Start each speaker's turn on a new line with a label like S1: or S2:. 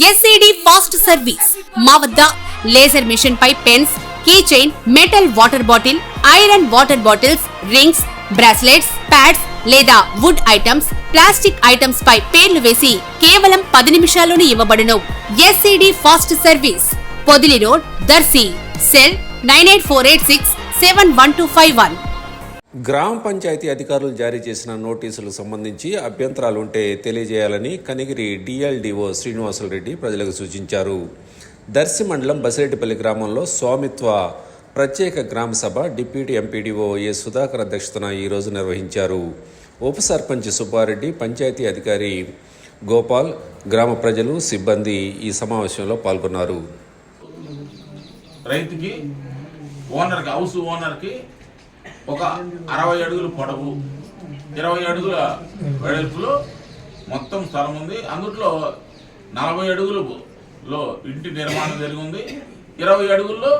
S1: SAD fast service మా వద్ద laser machine పై pens key chain metal water bottle iron water bottles rings bracelets pads లేదా wood items plastic items పై పేర్లు వేసి కేవలం పది నిమిషాల్లోనే ఇవ్వబడును. SED fast service Podili road Darsi cell nine eight four eight six seven one two five one.
S2: గ్రామ పంచాయతీ అధికారులు జారీ చేసిన నోటీసులకు సంబంధించి అభ్యంతరాలు ఉంటే తెలియజేయాలని కనిగిరి డిఎల్డిఓ శ్రీనివాసులరెడ్డి ప్రజలకు సూచించారు. దర్శి మండలం బసిరెడ్డిపల్లి గ్రామంలో స్వామిత్వ ప్రత్యేక గ్రామ సభ డిప్యూటీ ఎంపీడీఓ ఏ సుధాకర్ అధ్యక్షతన ఈరోజు నిర్వహించారు. ఉప సర్పంచ్ సుబ్బారెడ్డి పంచాయతీ అధికారి గోపాల్ గ్రామ ప్రజలు సిబ్బంది ఈ సమావేశంలో పాల్గొన్నారు.
S3: రైతుకి ఓనర్కి హౌస్ ఓనర్కి ఒక అరవై అడుగులు పొడవు ఇరవై అడుగుల వెడల్పులో మొత్తం స్థలం ఉంది. అందుట్లో నలభై అడుగులలో ఇంటి నిర్మాణం జరిగింది ఇరవై అడుగుల్లో